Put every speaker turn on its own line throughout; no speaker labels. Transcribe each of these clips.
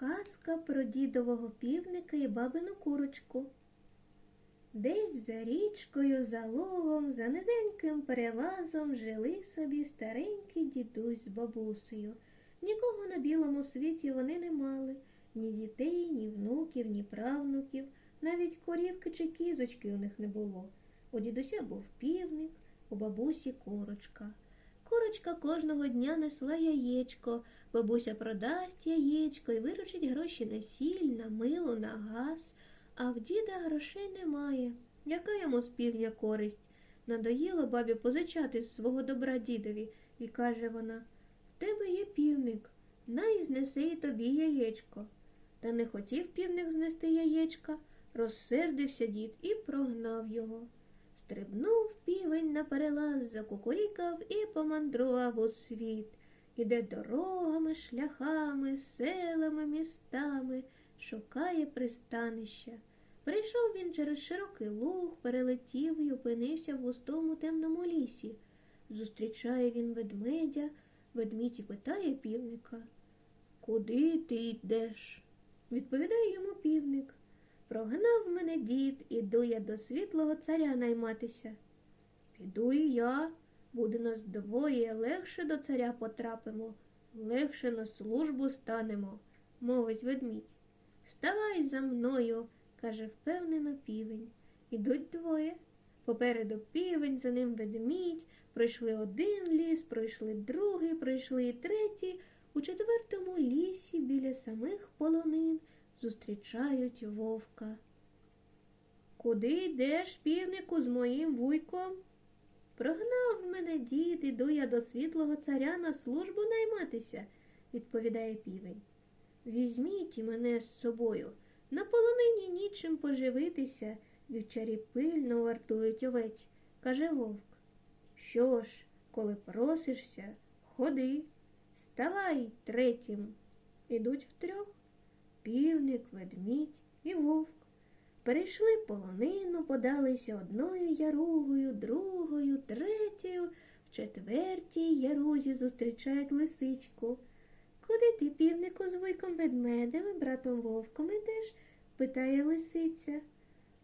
Казка про дідового півника і бабину курочку. Десь за річкою, за лугом, за низеньким перелазом жили собі старенький дідусь з бабусею. Нікого на білому світі вони не мали, ні дітей, ні внуків, ні правнуків, навіть корівки чи кізочки у них не було. У дідуся був півник, у бабусі курочка. Курочка кожного дня несла яєчко, бабуся продасть яєчко і виручить гроші на сіль, на мило, на газ. А в діда грошей немає. Яка йому з півня користь? Надоїло бабі позичати з свого добра дідові, і каже вона В тебе є півник, най знеси і тобі яєчко. Та не хотів півник знести яєчка, розсердився дід і прогнав його. Стрибнув півень на перелаз, закукурікав і помандрував у світ. Іде дорогами, шляхами, селами, містами, шукає пристанища. Прийшов він через широкий луг, перелетів і опинився в густому темному лісі. Зустрічає він ведмедя, ведмідь питає півника. Куди ти йдеш? Відповідає йому півник. Прогнав мене дід, іду я до світлого царя найматися. Піду і я, буде нас двоє, легше до царя потрапимо, легше на службу станемо, мовить ведмідь. Ставай за мною, каже впевнено півень. Ідуть двоє. Попереду півень, за ним ведмідь, пройшли один ліс, пройшли другий, пройшли і третій. У четвертому лісі біля самих полонин зустрічають вовка. Куди йдеш, півнику, з моїм вуйком? Прогнав мене дід, іду я до світлого царя на службу найматися, відповідає півень. Візьміть мене з собою. На полонині нічим поживитися, вівчарі пильно вартують овець, каже вовк. Що ж, коли просишся, ходи, ставай третім. Ідуть втрьох півник, ведмідь і вовк. Перейшли полонину, подалися одною яругою, другою, третьою, в четвертій ярузі зустрічають лисичку. Куди ти, півнику, з вуйком ведмедем і братом вовком ідеш? питає лисиця.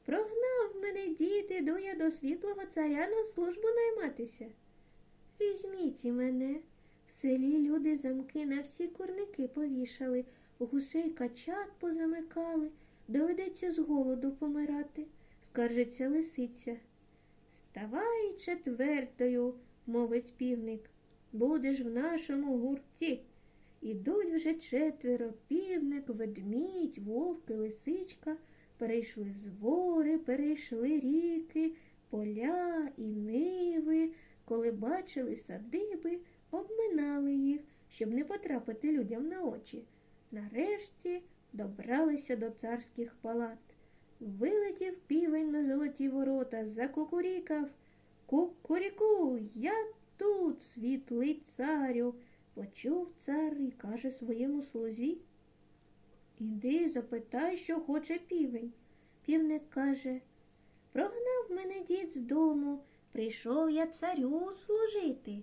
Прогнав мене дід, іду я до світлого царя на службу найматися. Візьміть і мене. В селі люди замки на всі курники повішали, гусей качат позамикали, доведеться з голоду помирати, скаржиться лисиця. Ставай четвертою, мовить півник, будеш в нашому гурті. Ідуть вже четверо півник, ведмідь, вовк і лисичка, перейшли звори, перейшли ріки, поля і ниви, коли бачили садиби, обминали їх, щоб не потрапити людям на очі. Нарешті добралися до царських палат. Вилетів півень на золоті ворота, закукурікав. Кукуріку, я тут, світлий царю. Почув цар і каже своєму слузі. Іди, запитай, що хоче півень. Півник каже, прогнав мене дід з дому, прийшов я царю служити.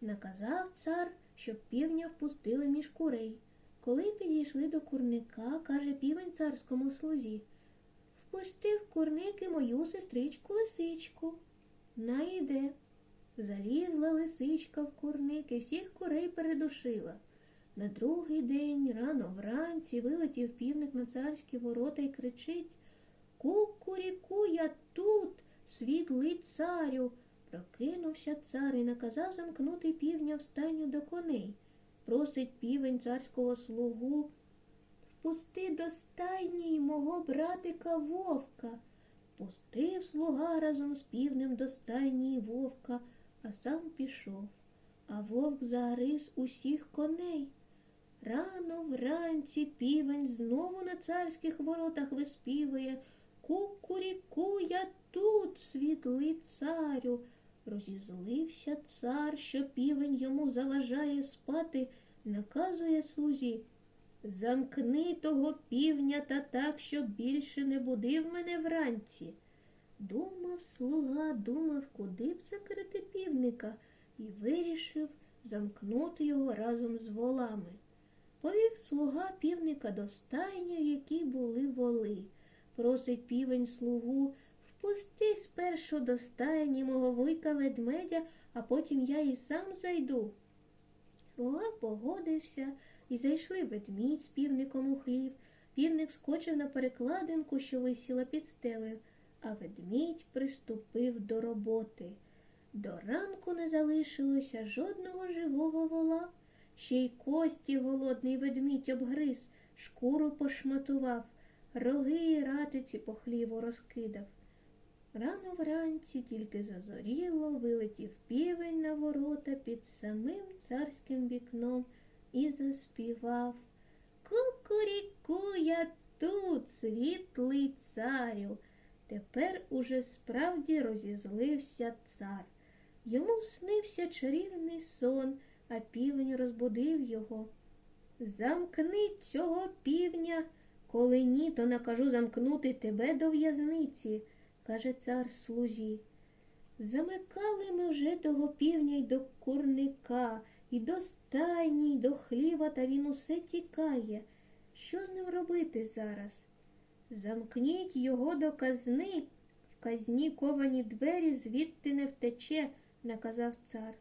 Наказав цар, щоб півня впустили між курей. Коли підійшли до курника, каже півень царському слузі. Впусти в курники мою сестричку лисичку. Найде. Залізла лисичка в курник і всіх курей передушила. На другий день рано вранці вилетів півник на царські ворота і кричить Кукуріку, я тут, світлий царю. Прокинувся цар і наказав замкнути півня в стайню до коней. Просить півень царського слугу. Впусти до стайні мого братика вовка. Пустив слуга разом з півнем до стайні вовка, а сам пішов. А вовк загриз усіх коней. Рано вранці півень знову на царських воротах виспівує Кукуріку, я тут, світлий царю. Розізлився цар, що півень йому заважає спати, наказує слузі. Замкни того півня та так, щоб більше не будив мене вранці. Думав слуга, думав, куди б закрити півника, і вирішив замкнути його разом з волами. Повів слуга півника до стайні, в якій були воли. Просить півень слугу впусти спершу до стайні мого вуйка ведмедя, а потім я і сам зайду. Слуга погодився, і зайшли ведмідь з півником у хлів. Півник скочив на перекладинку, що висіла під стелею, а ведмідь приступив до роботи. До ранку не залишилося жодного живого вола. Ще й кості голодний ведмідь обгриз, шкуру пошматував, роги й ратиці по хліву розкидав. Рано вранці тільки зазоріло, вилетів півень на ворота під самим царським вікном і заспівав Кукуріку я тут, світлий царю. Тепер уже справді розізлився цар. Йому снився чарівний сон, а півень розбудив його. Замкни цього півня, коли ні, то накажу замкнути тебе до в'язниці, каже цар слузі. Замикали ми вже того півня й до курника, і до стайні, й до хліва, та він усе тікає. Що з ним робити зараз? Замкніть його до казни. В казні ковані двері звідти не втече, наказав цар.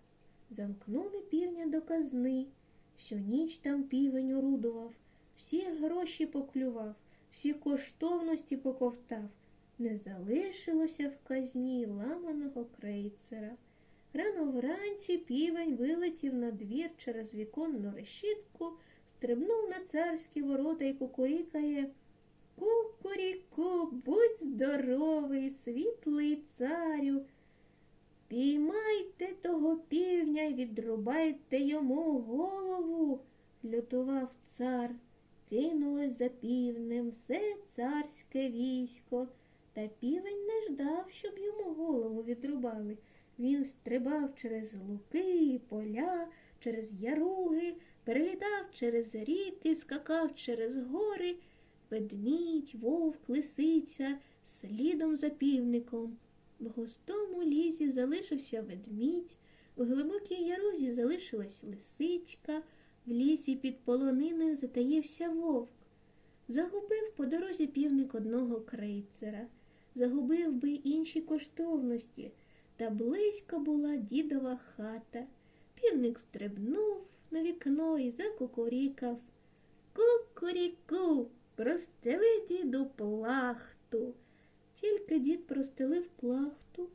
Замкнули півня до казни. Всю ніч там півень орудував, всі гроші поклював, всі коштовності поковтав. Не залишилося в казні ламаного крейцера. Рано вранці півень вилетів на двір через віконну решітку, стрибнув на царські ворота і кукурікає. Кукуріку, будь здоровий, світлий царю. Піймайте того півня й відрубайте йому голову, лютував цар. Кинулось за півнем все царське військо, та півень не ждав, щоб йому голову відрубали. Він стрибав через луки поля, через яруги, перелітав через ріки, скакав через гори, ведмідь, вовк, лисиця, слідом за півником. В густому лізі залишився ведмідь, в глибокій ярузі залишилась лисичка, в лісі під полониною затаївся вовк. Загубив по дорозі півник одного крейцера, загубив би інші коштовності, та близько була дідова хата. Півник стрибнув на вікно і закукурікав. Кукуріку, простели діду плахту. Тільки дід простелив плахту.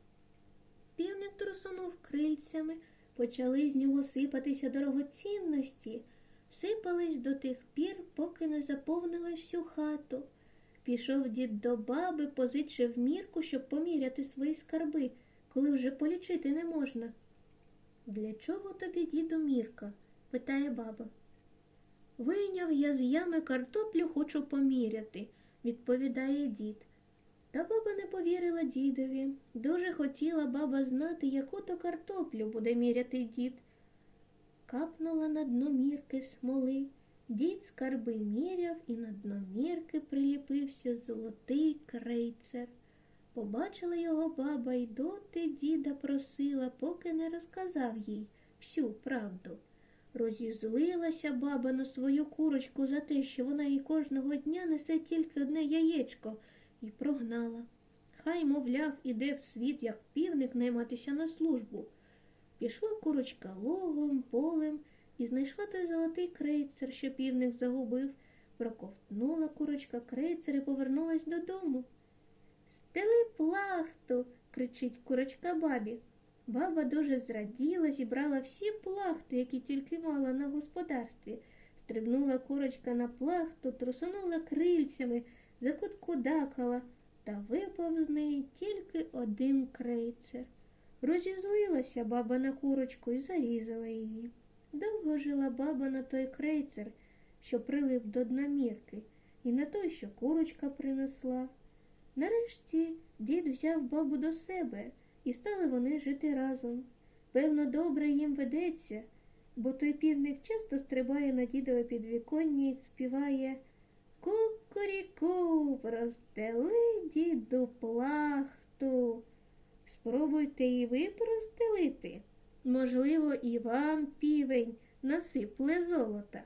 Півник трусунув крильцями, почали з нього сипатися дорогоцінності, сипались до тих пір, поки не заповнили всю хату. Пішов дід до баби, позичив мірку, щоб поміряти свої скарби, коли вже полічити не можна. Для чого тобі, діду, мірка? питає баба. Вийняв я з ями картоплю, хочу поміряти, відповідає дід. Та баба не повірила дідові. Дуже хотіла баба знати, яку то картоплю буде міряти дід. Капнула на дно мірки смоли. Дід скарби міряв, і на дно мірки приліпився золотий крейцер. Побачила його баба й доти діда просила, поки не розказав їй всю правду. Розізлилася баба на свою курочку за те, що вона їй кожного дня несе тільки одне яєчко і прогнала. Хай, мовляв, іде в світ, як півник найматися на службу. Пішла курочка логом, полем і знайшла той золотий крейцер, що півник загубив. Проковтнула курочка крейцер і повернулась додому. Стели плахту, кричить курочка бабі. Баба дуже зраділа, зібрала всі плахти, які тільки мала на господарстві. Стрибнула курочка на плахту, трусонула крильцями, закуткудакала, та випав з неї тільки один крейцер. Розізлилася баба на курочку і зарізала її. Довго жила баба на той крейцер, що прилип до дна мірки, і на той, що курочка принесла. Нарешті дід взяв бабу до себе, і стали вони жити разом. Певно, добре їм ведеться, бо той півник часто стрибає на дідове підвіконня і співає Кукуріку, простели діду плахту. Спробуйте і ви простелити. Можливо, і вам півень насипле золота.